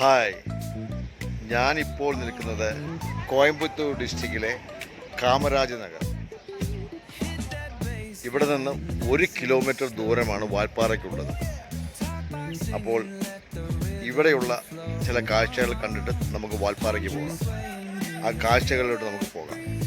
Hi. ഞാനിപ്പോൾ നിൽക്കുന്നത് കോയമ്പത്തൂർ ഡിസ്ട്രിക്റ്റിലെ കാമരാജ് നഗർ. ഇവിടെ നിന്ന് ഒരു കിലോമീറ്റർ ദൂരമാണ് വാൽപ്പാറയ്ക്കുള്ളത്. അപ്പോൾ ഇവിടെയുള്ള ചില കാഴ്ചകൾ കണ്ടിട്ട് നമുക്ക് വാൽപ്പാറയ്ക്ക് പോകാം. ആ കാഴ്ചകളിലോട്ട് നമുക്ക് പോകാം.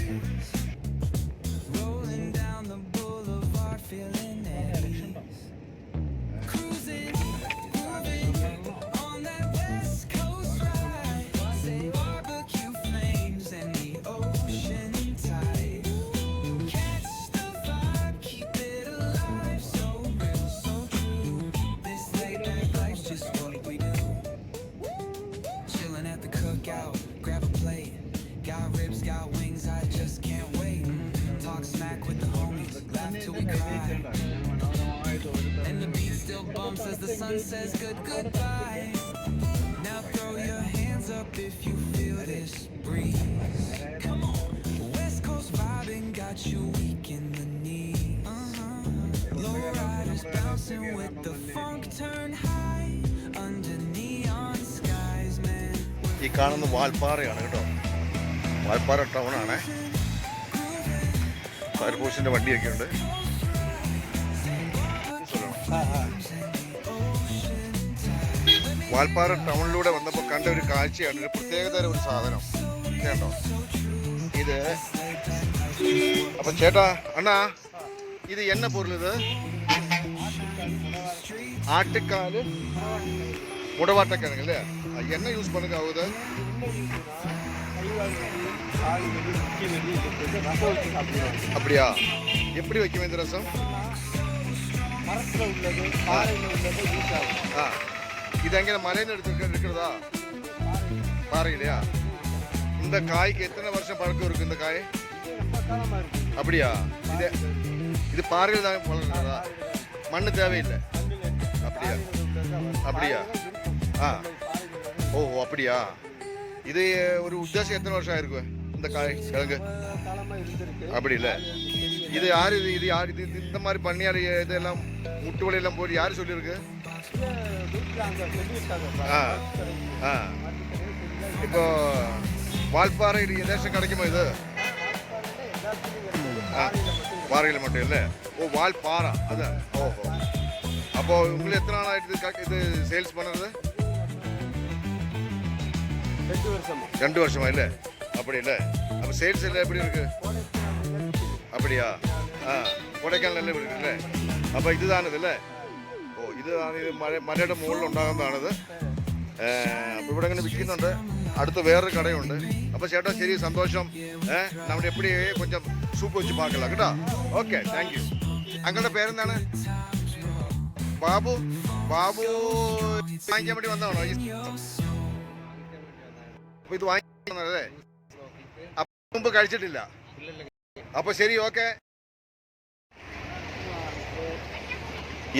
At the cookout, grab a plate. Got ribs, got wings, I just can't wait. Talk smack with the homies, laugh till we cry. And the beat still bumps as the sun says good goodbye. Now throw your hands up if you feel this breeze. Come on, West Coast vibing got you weak in the knee. Uh-huh. Low riders bouncing with the funk ഈ കാണുന്ന വാൽപ്പാറയാണ് കേട്ടോ. വാൽപ്പാറ ടൗണാണ് ഫയർഫോഴ്സിന്റെ വണ്ടിയൊക്കെ ഉണ്ട്. വാൽപ്പാറ ടൗണിലൂടെ വന്നപ്പോൾ കണ്ട ഒരു കാഴ്ചയാണ്. ഒരു പ്രത്യേകതര ഒരു സാധനം. കേട്ടോ? ഇത്. അപ്പൊ ചേട്ടാ അണ്ണാ ഇത് എന്ന പൊരുളിത് ആട്ടുകാൽ உடவாட்டக்காரங்க இல்லையா என்ன யூஸ் பண்ணுங்க ஆகுது? அப்படியா? எப்படி வைக்க வேண்டிய ரசம்? மரத்தில் ஆ. இது அங்கே மலையில் எடுத்துருக்க இருக்கிறதா? பாறை இல்லையா இந்த காய்க்கு எத்தனை வருஷம் பழக்கம் இருக்கு இந்த காய்? அப்படியா? இது இது பாறையில் தான் வளர்கிறதா மண்ணு தேவையில்லை. அப்படியா? அப்படியா? ஆ. ஓ அப்படியா? இது ஒரு உத்தேசம் எத்தனை வருஷம் ஆயிருக்கும் இந்த கிழங்கு? அப்படி இல்லை. இது யார் இது? இது யார்? இது இது இந்த மாதிரி பண்ணியார் இதெல்லாம் முட்டு வலையெல்லாம் போய் யார் சொல்லியிருக்கு? ஆ. ஆ. இப்போ வால்பாறை இது எதாச்சும் கிடைக்குமா இது? ஆ. பாறையில் மட்டும் இல்லை. ஓ வால்பாறை. அதான். ஓஹோ. அப்போ உங்களுக்கு எத்தனை நாள் ஆயிடுது க- இது சேல்ஸ் பண்ணுறது ரெண்டு வருஷமா இல்லை அப்படி இல்லை அப்போ சேல்ஸ் எல்லாம் எப்படி இருக்கு அப்படியா ആ കൊടൈക്കനാൽ எப்படி இருக்குல்ல അപ്പോൾ ഇതാണിത് അല്ലേ ഓ ഇതാണ് ഇത് മല മലയുടെ മുകളിൽ ഉണ്ടാകുന്നതാണിത് അപ്പോൾ ഇവിടെ ഇങ്ങനെ വിൽക്കുന്നുണ്ട് അടുത്ത് വേറൊരു കടയുണ്ട് അപ്പോൾ ചേട്ടാ ശരി സന്തോഷം ഏഹ് നമ്മുടെ എപ്പിടി കൊഞ്ചം സൂപ്പ് വെച്ച് പാക്കല കേട്ടോ ഓക്കെ താങ്ക് യു അങ്ങളുടെ പേരെന്താണ് ബാബു ബാബു വാങ്ങിക്കാൻ വേണ്ടി വന്നതാണോ? അപ്പൊ ഇത് വാങ്ങിക്കുന്നതല്ലേ അപ്പൊ മുമ്പ് കഴിച്ചിട്ടില്ല. അപ്പൊ ശരി ഓക്കെ.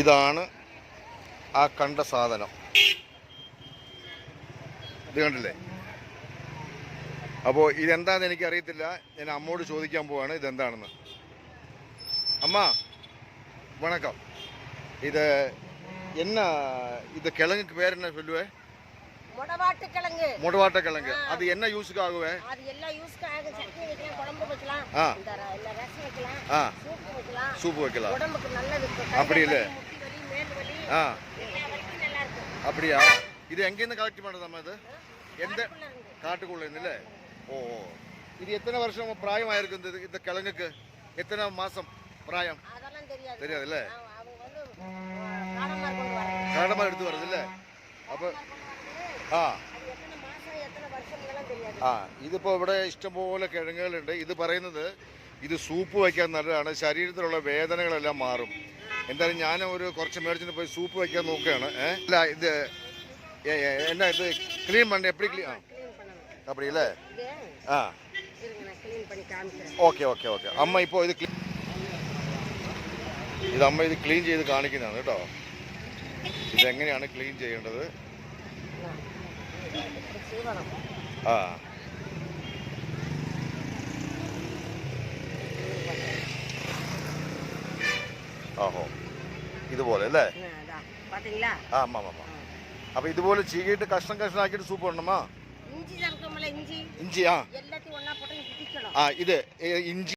ഇതാണ് ആ കണ്ട സാധനം. ഇത് കണ്ടില്ലേ? അപ്പോൾ ഇതെന്താണെന്ന് എനിക്ക് അറിയത്തില്ല ഞാൻ അമ്മോട് ചോദിക്കാൻ പോവാണ് ഇതെന്താണെന്ന്. അമ്മ വണക്കം. ഇത് என்ன இது கிழங்குக்கு பேர் என்ன சொல்லுவே? முடவாட்டு கிழங்கு முடவாட்ட கிழங்கு அது என்ன யூஸுக்கு ஆகுவே? அது எல்லாம் யூஸ்க்கு ஆகும் சட்னி வைக்கலாம் குழம்பு வைக்கலாம் ஆ. இந்த ரசம் வைக்கலாம் ஆ. சூப்பு வைக்கலாம். சூப்பு வைக்கலாம். உடம்புக்கு நல்லது. அப்படி இல்ல. ஆ. எல்லா அப்படியா? இது எங்கேருந்து கலெக்ட் பண்ணுறது நம்ம இது எந்த காட்டுக்குள்ள இருந்து. ஓ இது எத்தனை வருஷம் பிராயமாயிருக்கு இந்த இந்த கிழங்குக்கு? எத்தனை மாசம் பிராயம்? தெரியாது. தெரியாதுல்ல? ஆ, அவங்க வந்து காலமார் கொண்டு வராங்க கரடமாக எடுத்து வருது இல்ல அப்போ ആ அது எத்தனை மாசம் எத்தனை வருஷம்லாம் தெரியாது ആ ഇതിപ്പോൾ ഇവിടെ ഇഷ്ടംപോലെ കിഴങ്ങുകളുണ്ട് ഇത് പറയുന്നത് ഇത് സൂപ്പ് വയ്ക്കാൻ നല്ലതാണ് ശരീരത്തിലുള്ള വേദനകളെല്ലാം മാറും എന്തായാലും ഞാൻ ഒരു കുറച്ച് മേടിച്ചിട്ട് പോയി സൂപ്പ് വയ്ക്കാൻ നോക്കുകയാണ് ഏ? അല്ല ഇത് ഏ, ഏ, എന്നാ ഇത് ക്ലീൻ பண்ண எப்படி ക്ലീൻ ആ க்ளீன் பண்ணணும் அப்படி இல்லை இது ആ இருங்க நான் க்ளீன் பண்ணி காமிக்கிறேன் ഓക്കെ ഓക്കെ ഓക്കെ അമ്മ ഇപ്പോൾ ഇത് ക്ലീ- ഇത് അമ്മ ഇത് ക്ലീൻ ചെയ്ത് കാണിക്കുന്നതാണ് കേട്ടോ. ഇതെങ്ങനെയാണ് ക്ലീൻ ചെയ്യേണ്ടത്? ആ. ഓഹോ ഇതുപോലെ അല്ലേ? ആ അമ്മ അമ്മ അപ്പൊ ഇതുപോലെ ചീകിയിട്ട് കഷ്ണം കഷ്ണാക്കിയിട്ട് സൂപ്പ് ഉണ്ടമ്മ ഇഞ്ചി ആ. ഇത് ഇഞ്ചി